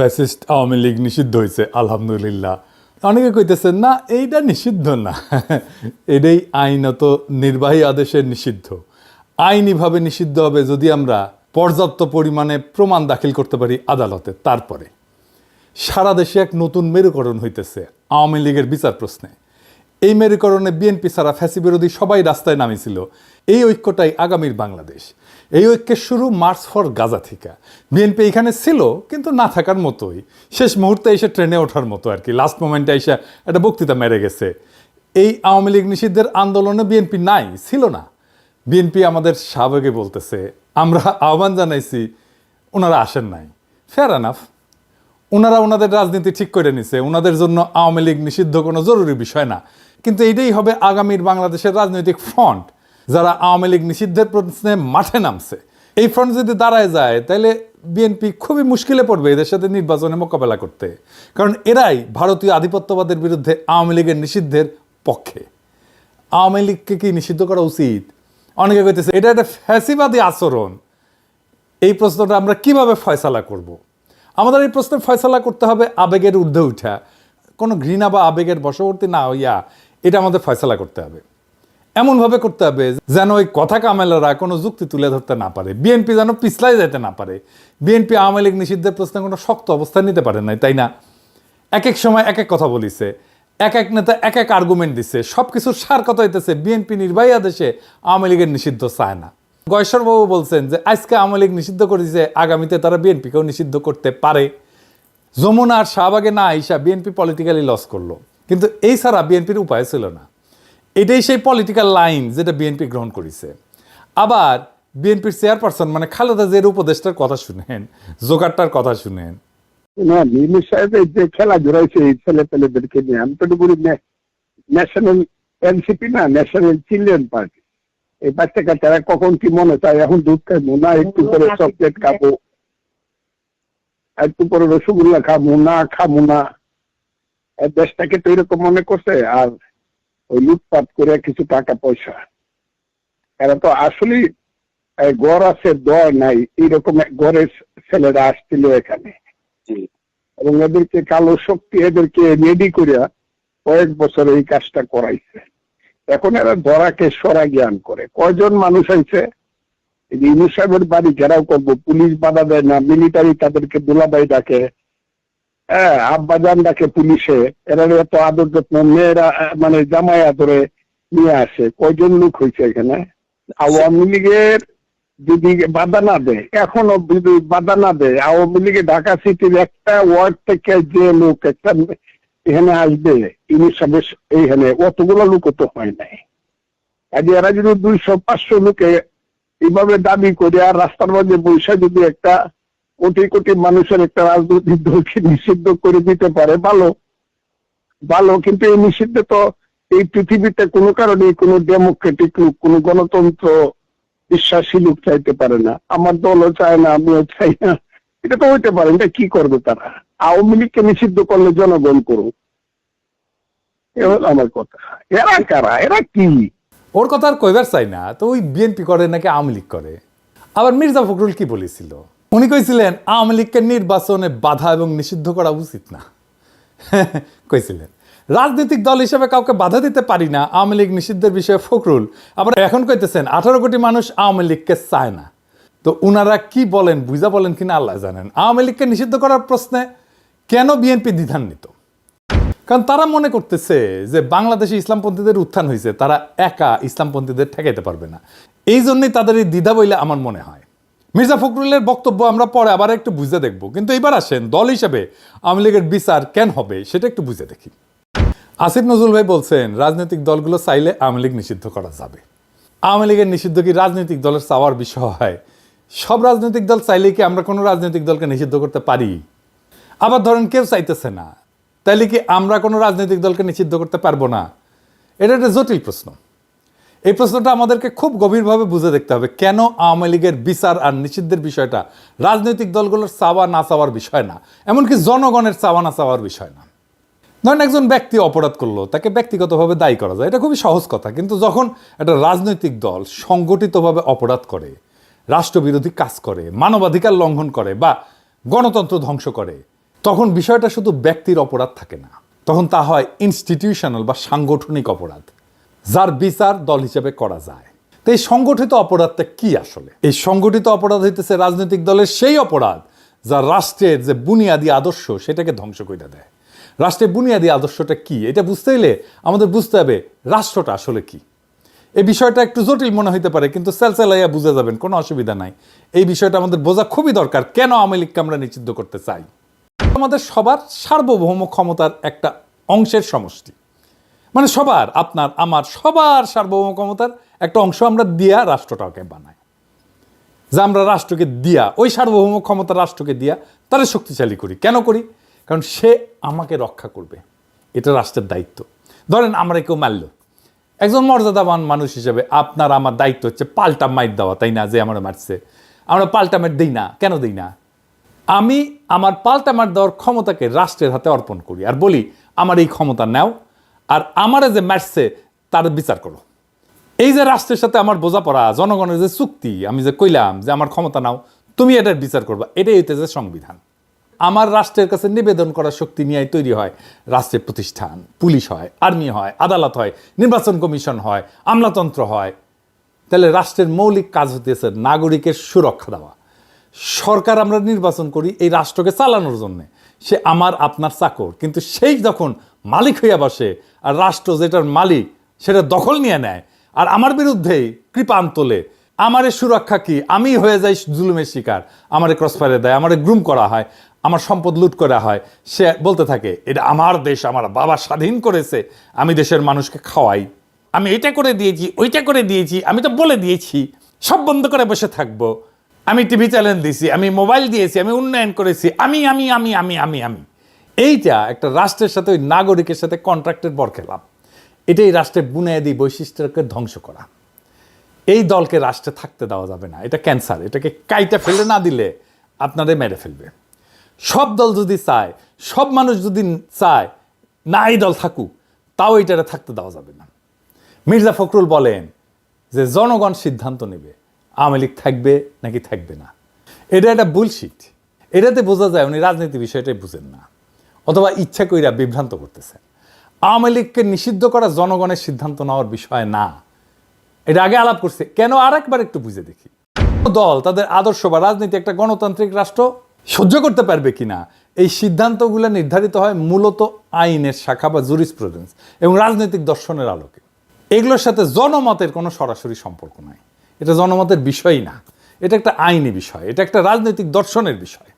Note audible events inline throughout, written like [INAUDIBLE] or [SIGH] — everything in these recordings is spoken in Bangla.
ফ্যাসিস্ট আওয়ামী লীগ নিষিদ্ধ হয়েছে, আলহামদুলিল্লাহ। অনেকে কইতেছেন, না, এইটা নিষিদ্ধ না। [LAUGHS] এটাই আইনত নির্বাহী আদেশে নিষিদ্ধ। আইনিভাবে নিষিদ্ধ হবে যদি আমরা পর্যাপ্ত পরিমাণে প্রমাণ দাখিল করতে পারি আদালতে। তারপরে সারা দেশে এক নতুন মেরুকরণ হইতেছে আওয়ামী লীগের বিচার প্রশ্নে। এই মেরুকরণে বিএনপি ছাড়া ফ্যাসি বিরোধী সবাই রাস্তায় নামিছিল। এই ঐক্যটাই আগামীর বাংলাদেশ। এই ঐক্যের শুরু মার্চ ফর গাজা থেকে। বিএনপি এখানে ছিল, কিন্তু না থাকার মতোই। শেষ মুহূর্তে এসে ট্রেনে ওঠার মতো আর কি। লাস্ট মোমেন্টে এসে একটা বক্তৃতা মেরে গেছে। এই আওয়ামী লীগ নিষিদ্ধের আন্দোলনে বিএনপি নাই, ছিল না। বিএনপি আমাদের সাবেকে বলতেছে, আমরা আহ্বান জানাইছি, ওনারা আসেন নাই। ফেয়ার আনাফ ওনারা ওনাদের রাজনীতি ঠিক করে নিছে। ওনাদের জন্য আওয়ামী লীগ নিষিদ্ধ কোনো জরুরি বিষয় না। কিন্তু এটাই হবে আগামীর বাংলাদেশের রাজনৈতিক ফ্রন্ট যারা আওয়ামী লীগ নিষিদ্ধের প্রশ্নে মাঠে নামছে। এই ফ্রন্ট যদি দাঁড়ায় যায়, তাহলে বিএনপি খুবই মুশকিলে পড়বে এদের সাথে নির্বাচনে মোকাবেলা করতে। কারণ এরাই ভারতীয় আধিপত্যবাদের বিরুদ্ধে আওয়ামী লীগের নিষিদ্ধের পক্ষে। আওয়ামী লীগকে কি নিষিদ্ধ করা উচিত? অনেকে কইতেছে, এটা একটা ফ্যাসিবাদী আচরণ। এই প্রশ্নটা আমরা কীভাবে ফয়সালা করব। আমাদের এই প্রশ্নের ফয়সালা করতে হবে আবেগের ঊর্ধ্বে উঠা। কোনো ঘৃণা বা আবেগের বশবর্তী না হইয়া এটা আমাদের ফয়সলা করতে হবে। এমনভাবে করতে হবে যেন ওই কথা কামেলারা কোনো যুক্তি তুলে ধরতে না পারে। বিএনপি যেন পিছলাই যেতে না পারে। বিএনপি আওয়ামী লীগ নিষিদ্ধের প্রশ্নে কোনো শক্ত অবস্থান নিতে পারে নাই, তাই না? এক এক সময় এক এক কথা বলিছে, এক এক নেতা এক এক আর্গুমেন্ট দিচ্ছে সব কিছুর সার কথা হইতেছে, বিএনপি নির্বাহী আদেশে আওয়ামী লীগের নিষিদ্ধ চায় না। গয়েশ্বরবাবু বলছেন যে, আজকে আওয়ামী লীগ নিষিদ্ধ করেছে, আগামীতে তারা বিএনপিকেও নিষিদ্ধ করতে পারে। যমুনা আর শাহবাগে না আইসা বিএনপি পলিটিক্যালি লস করল। কিন্তু এই ছাড়া বিএনপির উপায় ছিল না। এটাই সেই পলিটিক্যাল লাইন যেটা বিএনপি গ্রহণ করেছে। আবার বিএনপির চেয়ারপারসন মানে খালেদা জিয়ার উপদেষ্টার কথা শুনেন, জোগাড়টার কথা শুনেন। না নির্মল সাহেবের যে খেলা জড়াইছে এই ছেলে পেলেদেরকে নিয়ে, আমি তো বলি ন্যাশনাল এনসিপি না ন্যাশনাল চিলড্রেন পার্টি এই বাচ্চা কাচ্চারা কখন কি মনে চায়, এখন দুধ খাব না একটু পরে চকলেট খাব। একটু পরে রসগোল্লা খাব, না খাব না। দেশটাকে তো এরকম মনে করছে আর ওই লুটপাট করে কিছু টাকা পয়সা। এরা তো আসলে গড় আছে দর নাই এইরকম ঘরের ছেলেরা আসছিল এখানে। এবং এদেরকে কালো শক্তি এদেরকে রেডি করিয়া কয়েক বছর এই কাজটা করাইছে। এখন এরা ধরাকে সরা জ্ঞান করে। কয়জন মানুষ আইছে? ইনু সাহেবের বাড়ি ঘেরাও করব পুলিশ বাধা দেয় না মিলিটারি তাদেরকে দুলাবাই ডাকে হ্যাঁ আব্বাজান ডাকে পুলিশে এরা এত আদর যত্ন মেয়েরা মানে জামাই আদরে নিয়ে আসে। কয়জন লোক হয়েছে এখানে? আওয়ামী লীগের যদি বাধা না দেয় এখনও যদি বাধা না দেয় আওয়ামী লীগে ঢাকা সিটির একটা ওয়ার্ড থেকে যে লোক একটা এখানে আসবে ইনি সবে এইখানে অতগুলো লোক তো হয় নাই। কাজে এরা যদি দুইশো পাঁচশো লোকে এইভাবে দাবি করে আর রাস্তার মধ্যে বৈশা যদি একটা কোটি কোটি মানুষের একটা রাজনৈতিক দলকে নিষিদ্ধ করে দিতে পারে, ভালো। ভালো, কিন্তু এই নিষিদ্ধ তো এই পৃথিবীতে কোনো কারণে কোনো ডেমোক্রেটিক লোক, কোনো গণতন্ত্র বিশ্বাসী লোক চাইতে পারে না। আমার দলও চায় না, আমিও চাই না। এটা তো হইতে পারে, এটা কি করবে তারা? আওয়ামী লীগকে নিষিদ্ধ করলে জনগণ করুক। এ হলো আমার কথা। এরা কারা? এরা কি? ওর কথা আর কইবার চাই না। তো ওই বিএনপি করে নাকি আওয়ামী লীগ করে? আবার মির্জা ফখরুল কি বলেছিল? উনি কইছিলেন, আওয়ামী লীগকে নির্বাচনে বাধা এবং নিষিদ্ধ করা উচিত না। [LAUGHS] কইছিলেন, রাজনৈতিক দল হিসেবে কাউকে বাধা দিতে পারি না, আওয়ামী লীগ নিষিদ্ধের বিষয়ে ফখরুল। আবার এখন কইতেছেন, আঠারো কোটি মানুষ আওয়ামী লীগকে চায় না। তো উনারা কি বলেন, বুঝা বলেন কিনা আল্লাহ জানেন। আওয়ামী লীগকে নিষিদ্ধ করার প্রশ্নে কেন বিএনপি দ্বিধান্বিত? কারণ তারা মনে করতেছে যে বাংলাদেশে ইসলামপন্থীদের উত্থান হয়েছে তারা একা ইসলামপন্থীদের ঠেকাইতে পারবে না। এই জন্যই তাদের এই দ্বিধা বইলে আমার মনে হয়। মির্জা ফখরুলের বক্তব্য আমরা পরে আবার একটু বুঝে দেখব। কিন্তু এবার আসেন দল হিসেবে আওয়ামী লীগের বিচার কেন হবে সেটা একটু বুঝে দেখি। আসিফ নজরুল ভাই বলছেন, রাজনৈতিক দলগুলো চাইলে আওয়ামী লীগ নিষিদ্ধ করা যাবে। আওয়ামী লীগের নিষিদ্ধ কি রাজনৈতিক দলের চাওয়ার বিষয়? হয় সব রাজনৈতিক দল চাইলে কি আমরা কোনো রাজনৈতিক দলকে নিষিদ্ধ করতে পারি? আবার ধরেন কেউ চাইতেছে না, তাইলে কি আমরা কোনো রাজনৈতিক দলকে নিষিদ্ধ করতে পারব না? এটা একটা জটিল প্রশ্ন। এই প্রশ্নটা আমাদেরকে খুব গভীরভাবে বুঝে দেখতে হবে। কেন আওয়ামী লীগের বিচার আর নিষিদ্ধের বিষয়টা রাজনৈতিক দলগুলোর চাওয়া না চাওয়ার বিষয় না, এমনকি জনগণের চাওয়া না চাওয়ার বিষয় না। ধরেন একজন ব্যক্তি অপরাধ করল, তাকে ব্যক্তিগতভাবে দায়ী করা যায়, এটা খুবই সহজ কথা। কিন্তু যখন একটা রাজনৈতিক দল সংগঠিতভাবে অপরাধ করে, রাষ্ট্রবিরোধী কাজ করে, মানবাধিকার লঙ্ঘন করে বা গণতন্ত্র ধ্বংস করে, তখন বিষয়টা শুধু ব্যক্তির অপরাধ থাকে না। তখন তা হয় ইনস্টিটিউশনাল বা সাংগঠনিক অপরাধ। যার বিচার দল হিসেবে করা যায়। তো এই সংগঠিত অপরাধটা কি আসলে? এই সংগঠিত অপরাধ হইতেছে রাজনৈতিক দলের সেই অপরাধ যা রাষ্ট্রের যে বুনিয়াদী আদর্শ সেটাকে ধ্বংস করে দেয়। রাষ্ট্রের বুনিয়াদী আদর্শটা কি? এটা বুঝতে হলে আমাদের বুঝতে হবে রাষ্ট্রটা আসলে কি। এই বিষয়টা একটু জটিল মনে হইতে পারে, কিন্তু সেলসেলাইয়া বুঝে যাবেন, কোনো অসুবিধা নাই। এই বিষয়টা আমাদের বোঝা খুবই দরকার, কেন আওয়ামী লীগকে আমরা নিষিদ্ধ করতে চাই? আমাদের সবার সার্বভৌম ক্ষমতার একটা অংশের সমষ্টি। মানে সবার, আপনার, আমার, সবার সার্বভৌম ক্ষমতার একটা অংশ আমরা দিয়া রাষ্ট্রটাকে বানাই। যে আমরা রাষ্ট্রকে দিয়া, ওই সার্বভৌম ক্ষমতা রাষ্ট্রকে দিয়া তারা শক্তিশালী করি। কেন করি? কারণ সে আমাকে রক্ষা করবে। এটা রাষ্ট্রের দায়িত্ব। ধরেন আমরা কেউ মারল। একজন মর্যাদাবান মানুষ হিসেবে আপনার আমার দায়িত্ব হচ্ছে পাল্টা মাইর দেওয়া, তাই না? যে আমার মারছে। আমরা পাল্টা মাইর দিই না। কেন দিই না? আমি আমার পাল্টা মার দেওয়ার ক্ষমতাকে রাষ্ট্রের হাতে অর্পণ করি। আর বলি, আমার এই ক্ষমতা নাও আর আমারে যে মারছে, তার বিচার করো। এই যে রাষ্ট্রের সাথে আমার বোঝাপড়া, জনগণের যে চুক্তি, আমি যে কইলাম যে আমার ক্ষমতা নাও, তুমি এটার বিচার করবা। এটাই হইতেছে সংবিধান। আমার রাষ্ট্রের কাছে নিবেদন করার শক্তি নিয়ে তৈরি হয় রাষ্ট্রের প্রতিষ্ঠান, পুলিশ হয়, আর্মি হয়, আদালত হয়, নির্বাচন কমিশন হয়, আমলাতন্ত্র হয়। তাহলে রাষ্ট্রের মৌলিক কাজ হতেছে নাগরিকের সুরক্ষা দেওয়া। সরকার আমরা নির্বাচন করি এই রাষ্ট্রকে চালানোর জন্যে। সে আমার, আপনার চাকর। কিন্তু সেই যখন মালিক হইয়া বসে, আর রাষ্ট্র যেটার মালিক, সেটা দখল নিয়ে নেয়। আর আমার বিরুদ্ধেই কৃপান তোলে আমারে সুরক্ষা কি? আমি হয়ে যাই জুলুমের শিকার। আমারে ক্রসফায়ারে দেয়, আমারে গ্রুম করা হয়, আমার সম্পদ লুট করা হয়। সে বলতে থাকে, এটা আমার দেশ, আমার বাবা স্বাধীন করেছে, আমি দেশের মানুষকে খাওয়াই। আমি এটা করে দিয়েছি, ওইটা করে দিয়েছি, আমি তো বলে দিয়েছি, সব বন্ধ করে বসে থাকব। আমি টিভি চ্যানেল দিয়েছি, আমি মোবাইল দিয়েছি, আমি উন্নয়ন করেছি, আমি আমি আমি আমি আমি আমি। এইটা একটা রাষ্ট্রের সাথে, ওই নাগরিকের সাথে কন্ট্রাক্টের বরখেলাপ এটাই রাষ্ট্রের বুনিয়াদী বৈশিষ্ট্যকে ধ্বংস করা। এই দলকে রাষ্ট্রে থাকতে দেওয়া যাবে না। এটা ক্যান্সার। এটাকে কাইটা ফেলে না দিলে আপনাদের মেরে ফেলবে। সব দল যদি চায়, সব মানুষ যদি চায়, না এই দল থাকুক, তাও এটারে থাকতে দেওয়া যাবে না। মির্জা ফখরুল বলেন যে, জনগণ সিদ্ধান্ত নেবে, আওয়ামী লীগ থাকবে নাকি থাকবে না। এটা একটা বুলশিট এটাতে বোঝা যায় উনি রাজনীতি বিষয়টাই বুঝেন না। অথবা ইচ্ছা কইরা বিভ্রান্ত করতেছে। আওয়ামী লীগকে নিষিদ্ধ করা জনগণের সিদ্ধান্ত নেওয়ার বিষয় না। এটা আগে আলাপ করছে। কেন আর একবার একটু বুঝে দেখি। দল, তাদের আদর্শ বা রাজনীতি একটা গণতান্ত্রিক রাষ্ট্র সহ্য করতে পারবে কিনা? এই সিদ্ধান্তগুলো নির্ধারিত হয় মূলত আইনের শাখা বা জুরিসপ্রুডেন্স এবং রাজনৈতিক দর্শনের আলোকে। এগুলোর সাথে জনমতের কোনো সরাসরি সম্পর্ক নাই। এটা জনমতের বিষয়ই না। এটা একটা আইনি বিষয়। এটা একটা রাজনৈতিক দর্শনের বিষয়।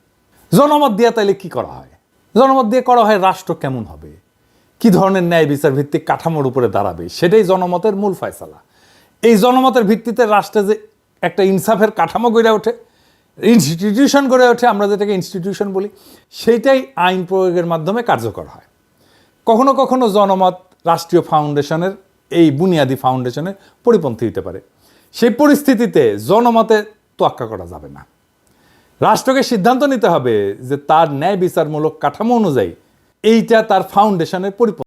জনমত দিয়ে তাইলে কি করা হয়? জনমত দিয়ে করা হয় রাষ্ট্র কেমন হবে? কি ধরনের ন্যায় বিচার ভিত্তিক কাঠামোর উপরে দাঁড়াবে? সেটাই জনমতের মূল ফয়সালা। এই জনমতের ভিত্তিতে রাষ্ট্রে যে একটা ইনসাফের কাঠামো গড়ে ওঠে ইনস্টিটিউশন গড়ে ওঠে, আমরা যেটাকে ইনস্টিটিউশন বলি, সেইটাই আইন প্রয়োগের মাধ্যমে কার্যকর হয়। কখনো কখনো জনমত রাষ্ট্রীয় ফাউন্ডেশনের এই বুনিয়াদী ফাউন্ডেশনের পরিপন্থী হতে পারে। সেই পরিস্থিতিতে জনমতে তোয়াক্কা করা যাবে না। রাষ্ট্রকে সিদ্ধান্ত নিতে হবে যে তার ন্যায় বিচারমূলক কাঠামো অনুযায়ী এইটা তার ফাউন্ডেশনের পরিপন্থী।